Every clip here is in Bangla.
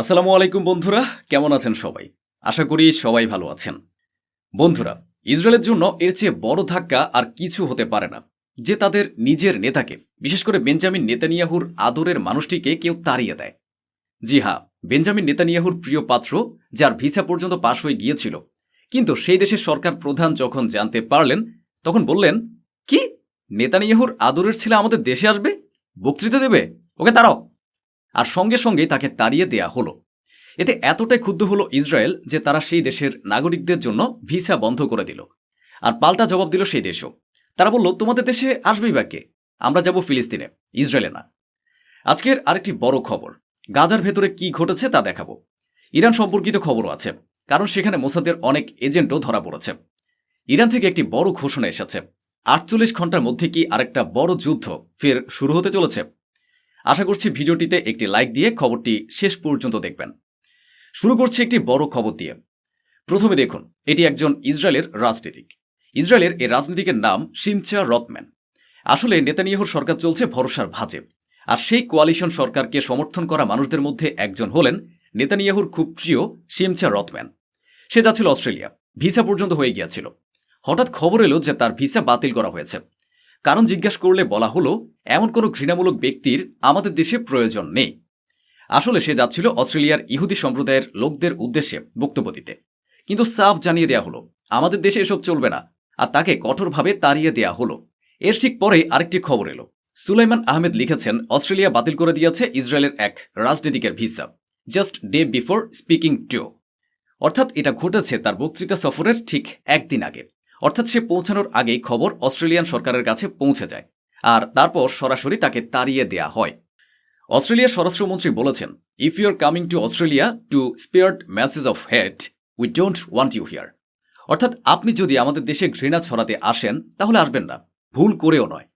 আসসালামু আলাইকুম বন্ধুরা, কেমন আছেন সবাই? আশা করি সবাই ভালো আছেন। বন্ধুরা, ইসরায়েলের জন্য এর চেয়ে বড় ধাক্কা আর কিছু হতে পারে না। যে তাদের নিজের নেতাকে, বিশেষ করে বেঞ্জামিন নেতানিয়াহুর আদরের মানুষটিকে কেউ তাড়িয়ে দেয়। জি হ্যাঁ বেঞ্জামিন নেতানিয়াহুর প্রিয় পাত্র, যার ভিসা পর্যন্ত পাশ হয়ে গিয়েছিল। কিন্তু সেই দেশের সরকার প্রধান যখন জানতে পারলেন, তখন বললেন, কি? নেতানিয়াহুর আদরের ছেলে আমাদের দেশে আসবে? বক্তৃতা দেবে? ওকে তাড়াও আর সঙ্গে সঙ্গেই তাকে তাড়িয়ে দেয়া হলো। এতে এতটাই ক্ষুব্ধ হলো ইসরায়েল যে তারা সেই দেশের নাগরিকদের জন্য ভিসা বন্ধ করে দিল। আর পাল্টা জবাব দিল সেই দেশও। তারা বলল, তোমাদের দেশে আসবেই বা কে? আমরা যাব ফিলিস্তিনে, ইসরায়েলে না। আজকের আরেকটি বড় খবর, গাজার ভেতরে কি ঘটেছে তা দেখাবো। ইরান সম্পর্কিত খবরও আছে, কারণ সেখানে মোসাদের অনেক এজেন্টও ধরা পড়েছে। ইরান থেকে একটি বড় ঘোষণা এসেছে, আটচল্লিশ ঘণ্টার মধ্যে কি আরেকটা বড় যুদ্ধ ফের শুরু হতে চলেছে? আশা করছি ভিডিওটিতে একটি লাইক দিয়ে খবরটি শেষ পর্যন্ত দেখবেন। শুরু করছি একটি বড় খবর দিয়ে। প্রথমে দেখুন, এটি একজন ইসরায়েলের রাজনীতিক। ইসরায়েলের এই রাজনীতিকের নাম সিমচা রথম্যান আসলে নেতানিয়াহুর সরকার চলছে ভরসার ভাজে। আর সেই কোয়ালিশন সরকারকে সমর্থন করা মানুষদের মধ্যে একজন হলেন নেতানিয়াহুর খুব প্রিয় সিমচা রথম্যান সে যাচ্ছিল অস্ট্রেলিয়া, ভিসা পর্যন্ত হয়ে গিয়েছিল। হঠাৎ খবর এলো যে তার ভিসা বাতিল করা হয়েছে। কারণ জিজ্ঞাসা করলে বলা হলো, এমন কোনো ঘৃণামূলক ব্যক্তির আমাদের দেশে প্রয়োজন নেই। আসলে সে যাচ্ছিল অস্ট্রেলিয়ার ইহুদি সম্প্রদায়ের লোকদের উদ্দেশ্যে বক্তব্য দিতে। কিন্তু সাফ জানিয়ে দেয়া হলো, আমাদের দেশে এসব চলবে না, আর তাকে কঠোরভাবে তাড়িয়ে দেয়া হলো। এর ঠিক পরেই আরেকটি খবর এলো। সুলাইমান আহমেদ লিখেছেন, অস্ট্রেলিয়া বাতিল করে দিয়েছে ইসরায়েলের এক রাজনীতিকের visa. Just day before speaking to. অর্থাৎ এটা ঘটেছে তার বক্তৃতা সফরের ঠিক একদিন আগে। অর্থাৎ সে পৌঁছানোর আগেই খবর অস্ট্রেলিয়ান সরকারের কাছে পৌঁছে যায় আর তারপর সরাসরি তাকে তাড়িয়ে দেয়া হয়। অস্ট্রেলিয়ার স্বরাষ্ট্রমন্ত্রী বলেছেন if you are coming to Australia to spread message of hate we don't want you here অর্থাৎ আপনি যদি আমাদের দেশে ঘৃণা ছড়াতে আসেন, তাহলে আসবেন না। ভুল করেও নয়।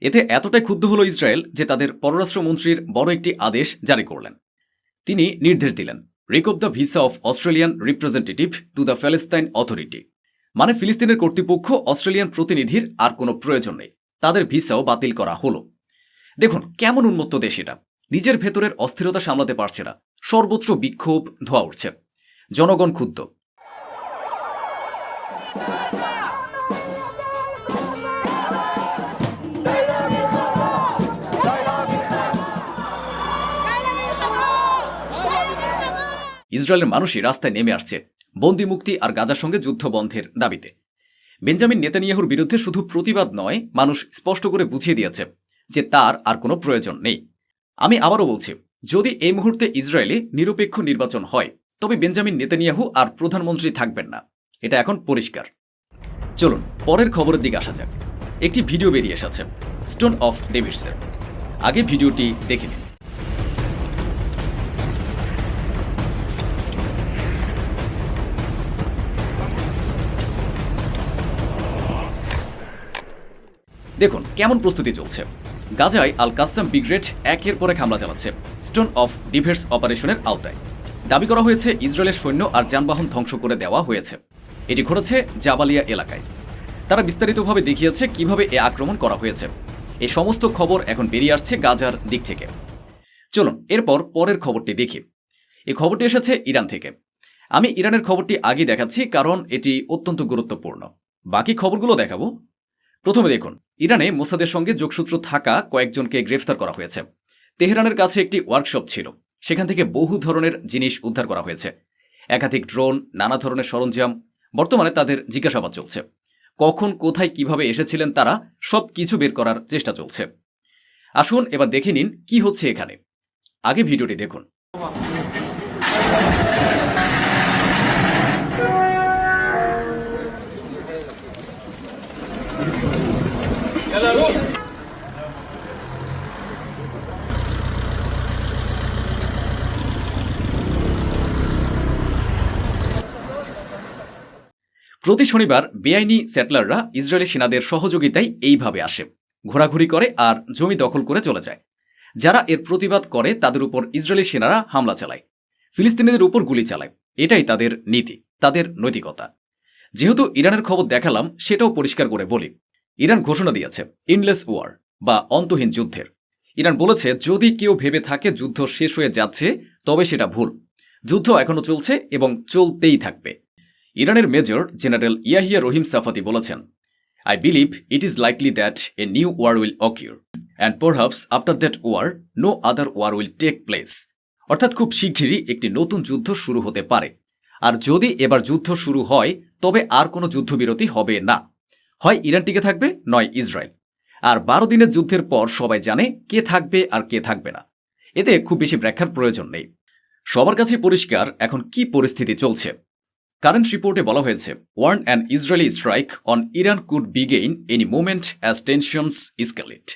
এতে এতটাই ক্ষুব্ধ হল ইসরায়েল যে তাদের পররাষ্ট্রমন্ত্রীর বড় একটি আদেশ জারি করলেন। তিনি নির্দেশ দিলেন revoke the visa of Australian representative to the Palestine authority মানে ফিলিস্তিনের কর্তৃপক্ষ অস্ট্রেলিয়ান প্রতিনিধির আর কোনো প্রয়োজন নেই। তাদের ভিসাও বাতিল করা হলো। দেখুন, কেমন উন্মত্ত দেশ এটা। নিজের ভেতরের অস্থিরতা সামলাতে পারছে না। সর্বত্র বিক্ষোভ, ধোয়া উঠছে। জনগণ ক্ষুব্ধ। ইসরায়েলের মানুষই রাস্তায় নেমে আসছে। বন্দি মুক্তি আর গাজার সঙ্গে যুদ্ধ বন্ধের দাবিতে। বেঞ্জামিন নেতানিয়াহুর বিরুদ্ধে শুধু প্রতিবাদ নয়, মানুষ স্পষ্ট করে বুঝিয়ে দিয়েছে যে তার আর কোনো প্রয়োজন নেই। আমি আবারও বলছি, যদি এই মুহূর্তে ইসরায়েলে নিরপেক্ষ নির্বাচন হয়, তবে বেঞ্জামিন নেতানিয়াহু আর প্রধানমন্ত্রী থাকবেন না। এটা এখন পরিষ্কার। চলুন, পরের খবরের দিকে আসা যাক। একটি ভিডিও বেরিয়ে এসেছে, স্টোন অফ ডেভিডসের। আগে ভিডিওটি দেখে নিন। দেখুন, কেমন প্রস্তুতি চলছে। গাজায় আল কাসাম ব্রিগেড একের পর হামলা চালাচ্ছে, স্টোন অফ ডিফেন্স অপারেশনের আওতায়। দাবি করা হয়েছে, ইসরায়েলের সৈন্য আর যানবাহন ধ্বংস করে দেওয়া হয়েছে। এটি ঘটেছে জাবালিয়া এলাকায়। তারা বিস্তারিতভাবে দেখিয়েছে কীভাবে এ আক্রমণ করা হয়েছে। এই সমস্ত খবর এখন বেরিয়ে আসছে গাজার দিক থেকে। চলুন, এরপর পরের খবরটি দেখি। এই খবরটি এসেছে ইরান থেকে। আমি ইরানের খবরটি আগে দেখাচ্ছি, কারণ এটি অত্যন্ত গুরুত্বপূর্ণ। বাকি খবরগুলো দেখাবো। প্রথমে দেখুন, ইরানে মোসাদের সঙ্গে যোগসূত্র থাকা কয়েকজনকে গ্রেফতার করা হয়েছে। তেহরানের কাছে একটি ওয়ার্কশপ ছিল। সেখান থেকে বহু ধরনের জিনিস উদ্ধার করা হয়েছে। একাধিক ড্রোন, নানা ধরনের সরঞ্জাম, বর্তমানে তাদের জিজ্ঞাসাবাদ চলছে। কখন, কোথায়, কীভাবে এসেছিলেন তারা, সব কিছু বের করার চেষ্টা চলছে। আসুন এবার দেখে নিন কি হচ্ছে এখানে। আগে ভিডিওটি দেখুন। প্রতি শনিবার বেআইনি সেটলাররা ইসরায়েলি সেনাদের সহযোগিতায় এইভাবে আসে। ঘোরাঘুরি করে আর জমি দখল করে চলে যায়। যারা এর প্রতিবাদ করে, তাদের উপর ইসরায়েলি সেনারা হামলা চালায়। ফিলিস্তিনিদের উপর গুলি চালায়। এটাই তাদের নীতি, তাদের নৈতিকতা। যেহেতু ইরানের খবর দেখালাম, সেটাও পরিষ্কার করে বলি। ইরান ঘোষণা দিয়েছে ইনলেস ওয়ার বা অন্তহীন যুদ্ধের। ইরান বলেছে, যদি কেউ ভেবে থাকে যুদ্ধ শেষ হয়ে যাচ্ছে, তবে সেটা ভুল। যুদ্ধ এখনও চলছে এবং চলতেই থাকবে। ইরানের major general Yahya Rahim Safavi বলেছেন I believe it is likely that a new war will occur and perhaps after that war no other war will take place অর্থাৎ খুব শিগগিরই একটি নতুন যুদ্ধ শুরু হতে পারে। আর যদি এবার যুদ্ধ শুরু হয়, তবে আর কোনো যুদ্ধবিরতি হবে না। হয় ইরান টিকে থাকবে, নয় ইসরায়েল। আর বারো দিনের যুদ্ধের পর সবাই জানে কে থাকবে আর কে থাকবে না। এতে খুব বেশি ব্যাখ্যার প্রয়োজন নেই। সবার কাছে পরিষ্কার এখন কি পরিস্থিতি চলছে। কারেন্ট রিপোর্টে বলা হয়েছে warn and Israeli strike on Iran could begin any movement as tensions escalate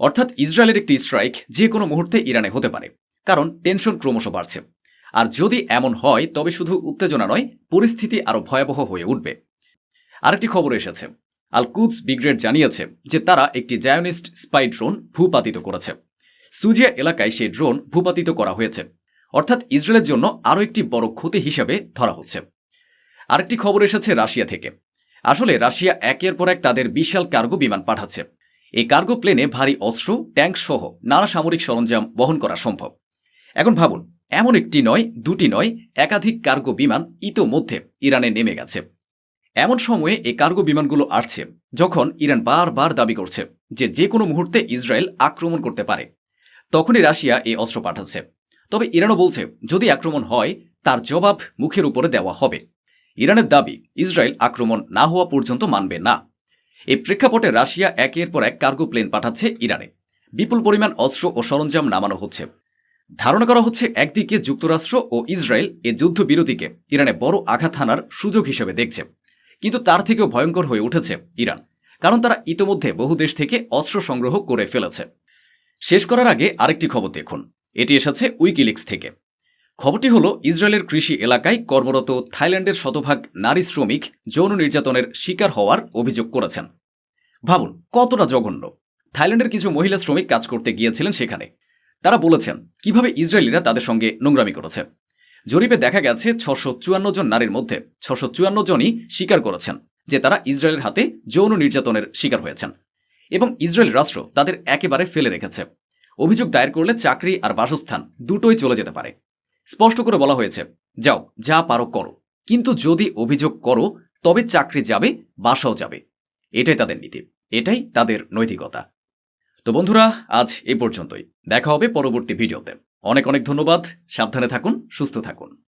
অর্থাৎ ইসরায়েলের একটি স্ট্রাইক যে কোনো মুহূর্তে ইরানে হতে পারে, কারণ টেনশন ক্রমশ বাড়ছে। আর যদি এমন হয়, তবে শুধু উত্তেজনা নয়, পরিস্থিতি আরও ভয়াবহ হয়ে উঠবে। আরেকটি খবর এসেছে আলকুদস ব্রিগেড জানিয়েছে যে তারা একটি জায়নিস্ট স্পাই ড্রোন ভূপাতিত করেছে। সুজিয়া এলাকায় সেই ড্রোন ভূপাতিত করা হয়েছে। অর্থাৎ ইসরায়েলের জন্য আরও একটি বড় ক্ষতি হিসাবে ধরা হচ্ছে। আরেকটি খবর এসেছে রাশিয়া থেকে। আসলে রাশিয়া একের পর এক তাদের বিশাল কার্গো বিমান পাঠাচ্ছে। এই কার্গো প্লেনে ভারী অস্ত্র, ট্যাঙ্ক সহ নানা সামরিক সরঞ্জাম বহন করা সম্ভব। এখন ভাবুন, এমন একটি নয়, দুটি নয়, একাধিক কার্গো বিমান ইতোমধ্যে ইরানে নেমে গেছে। এমন সময়ে এই কার্গো বিমানগুলো আসছে, যখন ইরান বারবার দাবি করছে যে যে কোনো মুহূর্তে ইসরায়েল আক্রমণ করতে পারে। তখনই রাশিয়া এই অস্ত্র পাঠাচ্ছে। তবে ইরানও বলছে, যদি আক্রমণ হয়, তার জবাব মুখের উপরে দেওয়া হবে। ইরানের দাবি, ইসরায়েল আক্রমণ না হওয়া পর্যন্ত মানবে না। এই প্রেক্ষাপটে রাশিয়া একের পর এক কার্গো প্লেন পাঠাচ্ছে ইরানে। বিপুল পরিমাণ অস্ত্র ও সরঞ্জাম নামানো হচ্ছে। ধারণা করা হচ্ছে, একদিকে যুক্তরাষ্ট্র ও ইসরায়েল এ যুদ্ধবিরতিকে ইরানে বড় আঘাত হানার সুযোগ হিসেবে দেখছে। কিন্তু তার থেকেও ভয়ঙ্কর হয়ে উঠেছে ইরান, কারণ তারা ইতোমধ্যে বহু দেশ থেকে অস্ত্র সংগ্রহ করে ফেলেছে। শেষ করার আগে আরেকটি খবর দেখুন। এটি এসেছে উইকিলিক্স থেকে। খবরটি হল, ইসরায়েলের কৃষি এলাকায় কর্মরত থাইল্যান্ডের শতভাগ নারী শ্রমিক যৌন নির্যাতনের শিকার হওয়ার অভিযোগ করেছেন। ভাবুন, কতটা জঘন্য। থাইল্যান্ডের কিছু মহিলা শ্রমিক কাজ করতে গিয়েছিলেন সেখানে। তারা বলেছেন, কীভাবে ইসরায়েলিরা তাদের সঙ্গে নোংরামি করেছে। জরিপে দেখা গেছে ছশো চুয়ান্ন জন নারীর মধ্যে ছশো চুয়ান্ন জনই স্বীকার করেছেন, যে তারা ইসরায়েলের হাতে যৌন নির্যাতনের শিকার হয়েছেন। এবং ইসরায়েল রাষ্ট্র তাদের একেবারে ফেলে রেখেছে। অভিযোগ দায়ের করলে চাকরি আর বাসস্থান দুটোই চলে যেতে পারে। স্পষ্ট করে বলা হয়েছে, যাও, যা পারো করো। কিন্তু যদি অভিযোগ করো, তবে চাকরি যাবে, বাসাও যাবে। এটাই তাদের নীতি, এটাই তাদের নৈতিকতা। তো বন্ধুরা, আজ এ পর্যন্তই। দেখা হবে পরবর্তী ভিডিওতে। অনেক অনেক ধন্যবাদ। সাবধানে থাকুন, সুস্থ থাকুন।